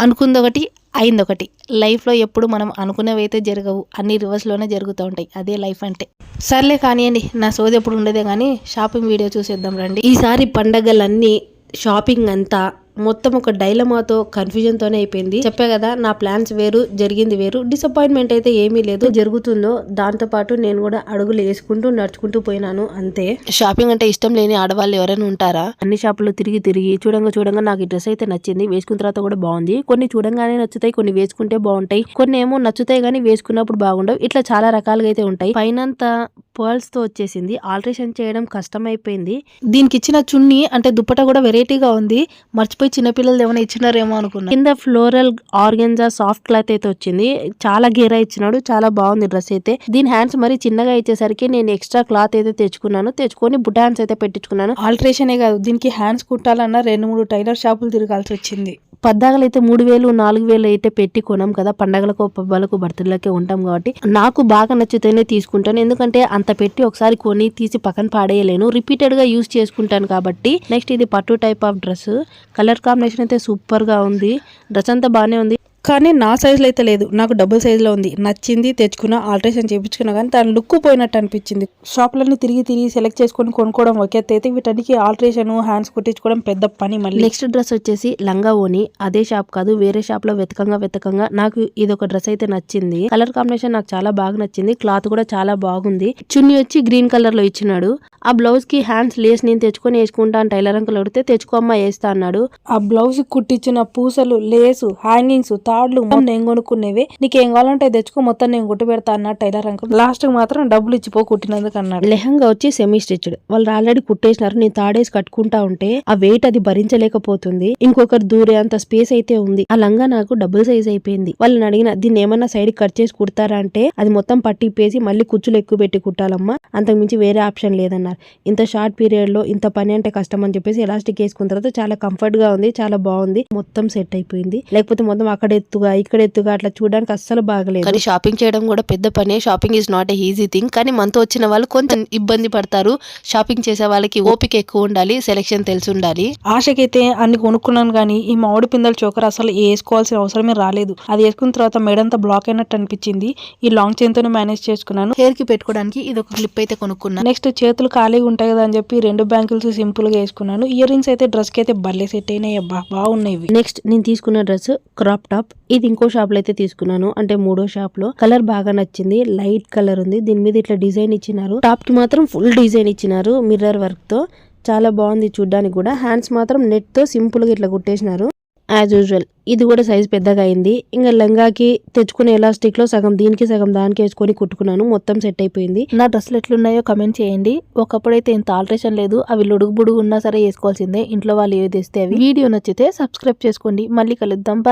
అనుకుంది ఒకటి అయింది ఒకటి లైఫ్లో ఎప్పుడు మనం అనుకునేవి అయితే జరగవు. అన్ని రివర్స్లోనే జరుగుతూ ఉంటాయి. అదే లైఫ్ అంటే. సర్లే కానివ్వండి నా సోది ఎప్పుడు ఉండేదే కానీ షాపింగ్ వీడియో చూసేద్దాం రండి. ఈసారి పండగలన్నీ షాపింగ్ అంతా మొత్తం ఒక డైలమాతో కన్ఫ్యూజన్తోనే అయిపోయింది. చెప్పా కదా నా ప్లాన్స్ వేరు జరిగింది వేరు. డిసప్పాయింట్మెంట్ అయితే ఏమీ లేదు. జరుగుతుందో దాంతో పాటు నేను కూడా అడుగులు వేసుకుంటూ నడుచుకుంటూ పోయినాను. అంతే. షాపింగ్ అంటే ఇష్టం లేని ఆడవాళ్ళు ఎవరైనా ఉంటారా? అన్ని షాపుల్లో తిరిగి తిరిగి చూడంగా చూడంగా నాకు ఈ డ్రెస్ అయితే నచ్చింది. వేసుకున్న తర్వాత కూడా బాగుంది. కొన్ని చూడంగానే నచ్చుతాయి కొన్ని వేసుకుంటే బాగుంటాయి. కొన్ని ఏమో నచ్చుతాయి కానీ వేసుకున్నప్పుడు బాగుండవు. ఇట్లా చాలా రకాలుగా అయితే ఉంటాయి. పైనంతా పర్ల్స్తో వచ్చేసింది. ఆల్టరేషన్ చేయడం కష్టమైపోయింది. దీనికి ఇచ్చిన చున్నీ అంటే దుప్పట కూడా వెరైటీగా ఉంది. మర్చిపోయి చిన్నపిల్లలు ఏమైనా ఇచ్చినారేమో అనుకున్నా. కింద ఫ్లోరల్ ఆర్గెన్జా సాఫ్ట్ క్లాత్ అయితే వచ్చింది. చాలా గేరా ఇచ్చినాడు. చాలా బాగుంది డ్రెస్ అయితే. దీని హ్యాండ్స్ మరి చిన్నగా ఇచ్చేసరికి నేను ఎక్స్ట్రా క్లాత్ అయితే తెచ్చుకున్నాను. తెచ్చుకొని బుట్ట హ్యాండ్స్ అయితే పెట్టించుకున్నాను. ఆల్టరేషనే కాదు. దీనికి హ్యాండ్స్ కుట్టాలన్నా రెండు మూడు టైలర్ షాపులు తిరగాల్సి వచ్చింది. పద్దాకలు అయితే మూడు వేలు నాలుగు వేలు అయితే పెట్టి కొనం కదా. పండగలకు పబ్బాలకు బర్త్డేలకే ఉంటాం కాబట్టి. నాకు బాగా నచ్చితేనే తీసుకుంటాను. ఎందుకంటే అంత పెట్టి ఒకసారి కొని తీసి పక్కన పాడేయలేను. రిపీటెడ్గా యూస్ చేసుకుంటాను కాబట్టి. నెక్స్ట్ ఇది పట్టు type of dress. Colour combination అయితే సూపర్గా ఉంది. డ్రెస్ అంతా బాగానే ఉంది. కానీ నా సైజులో అయితే లేదు. నాకు డబుల్ సైజులో ఉంది. నచ్చింది తెచ్చుకున్నా ఆల్టరేషన్ చేయించుకున్నా కానీ దాని లుక్ పోయినట్టు అనిపించింది. షాప్లన్నీ తిరిగి తిరిగి సెలెక్ట్ చేసుకొని కొనుక్కోవడం ఒక అయితే వీటన్నికి ఆల్టరేషన్ హ్యాండ్స్ కుట్టించుకోవడం పెద్ద పని మళ్ళీ. నెక్స్ట్ డ్రెస్ వచ్చేసి లంగా ఓని. అదే షాప్ కాదు వేరే షాప్లో వెతకంగా వెతకంగా. నాకు ఇది ఒక డ్రెస్ అయితే నచ్చింది. కలర్ కాంబినేషన్ నాకు చాలా బాగా నచ్చింది. క్లాత్ కూడా చాలా బాగుంది. చున్నీ వచ్చి గ్రీన్ కలర్లో ఇచ్చినాడు. ఆ బ్లౌజ్కి హ్యాండ్స్ లేస్ నేను తెచ్చుకొని వేసుకుంటాను టైలర్ అంకుల్ అడిగితే తెచ్చుకోమ్మా వేస్తా అన్నాడు. ఆ బ్లౌజ్ కుట్టించిన పూసలు లేసు హ్యాంగింగ్స్ తాడ్లు మొత్తం నేను కొనుక్కునేవి. నీకేం కావాలంటే తెచ్చుకో మొత్తం నేను కుట్టి పెడతా అన్న టైలర్ అంకుల్. లాస్ట్కి మాత్రం డబ్బులు ఇచ్చిపో కుట్టినందుకు అన్నాడు. లెహంగా వచ్చి సెమీ స్టిచ్డ్ వాళ్ళు ఆల్రెడీ కుట్టేసినారు నేను తాడేసి కట్టుకుంటా ఉంటే ఆ వెయిట్ అది భరించలేకపోతుంది. ఇంకొకరు దూరే అంత స్పేస్ అయితే ఉంది. ఆ లంగా నాకు డబుల్ సైజ్ అయిపోయింది. వాళ్ళని అడిగిన దీన్ని ఏమన్నా సైడ్ కట్ చేసి కుడతారా? అంటే అది మొత్తం పట్టిప్పేసి మళ్ళీ కుచ్చులు ఎక్కువ పెట్టి కుట్టాలమ్మా. అంతకు మించి వేరే ఆప్షన్ లేదన్నారు. ఇంత షార్ట్ పీరియడ్లో ఇంత పని అంటే కష్టం అని చెప్పేసి ఎలాస్టిక్ వేసుకున్న తర్వాత చాలా కంఫర్ట్గా ఉంది చాలా బాగుంది. మొత్తం సెట్ అయిపోయింది. లేకపోతే మొత్తం అక్కడ ఎత్తుగా ఇక్కడ ఎత్తుగా అట్లా చూడడానికి అస్సలు బాగలేదు. కానీ షాపింగ్ చేయడం కూడా పెద్ద పనే. Shopping is not a easy thing కానీ మనతో వచ్చిన వాళ్ళు కొంత ఇబ్బంది పడతారు. షాపింగ్ చేసే వాళ్ళకి ఓపిక ఎక్కువ ఉండాలి సెలెక్షన్ తెలిసి ఉండాలి. ఆశకైతే అన్ని కొనుక్కున్నాను కానీ ఈ మామిడి పిందల చోకర్ అసలు వేసుకోవాల్సిన అవసరమే రాలేదు. అది వేసుకున్న తర్వాత మెడంతా బ్లాక్ అయినట్టు అనిపించింది. ఈ లాంగ్ చైన్ తోనే మేనేజ్ చేసుకున్నాను. హెయిర్కి పెట్టుకోవడానికి ఇది ఒక క్లిప్ అయితే కొనుక్కున్నాను నెక్స్ట్ చేతులు ఖాళీగా ఉంటాయి కదా అని చెప్పి రెండు బ్యాంకుల్స్ సింపుల్గా వేసుకున్నాను. ఇయర్ రింగ్స్ అయితే డ్రెస్కి అయితే భలే సెట్ అయినాయి అబ్బా. బాగున్నాయి నెక్స్ట్ నేను తీసుకున్న డ్రెస్ క్రాప్ టాప్ ఇది ఇంకో షాప్లో అయితే తీసుకున్నాను. అంటే మూడో షాప్లో కలర్ బాగా నచ్చింది. లైట్ కలర్ ఉంది. దీని మీద ఇట్లా డిజైన్ ఇచ్చినారు. టాప్కి మాత్రం ఫుల్ డిజైన్ ఇచ్చినారు మిర్రర్ వర్క్తో. చాలా బాగుంది చూడ్డానికి కూడా. హ్యాండ్స్ మాత్రం నెట్తో సింపుల్గా ఇట్లా కుట్టేసినారు. యాజ్ యూజువల్ ఇది కూడా సైజ్ పెద్దగా అయింది. ఇంకా లెంగాకి తెచ్చుకునే ఎలాస్టిక్లో సగం దీనికి సగం దానికి వేసుకొని కుట్టుకున్నాను. మొత్తం సెట్ అయిపోయింది. నా డ్రెస్సులు ఎట్లున్నాయో కమెంట్ చేయండి. ఒకప్పుడైతే ఇంత ఆల్టరేషన్ లేదు. అవి లొడుగు బుడుగు ఉన్నా సరే వేసుకోవాల్సిందే. ఇంట్లో వాళ్ళు ఏది ఇస్తే వీడియో నచ్చితే సబ్స్క్రైబ్ చేసుకోండి. మళ్ళీ కలుద్దాం.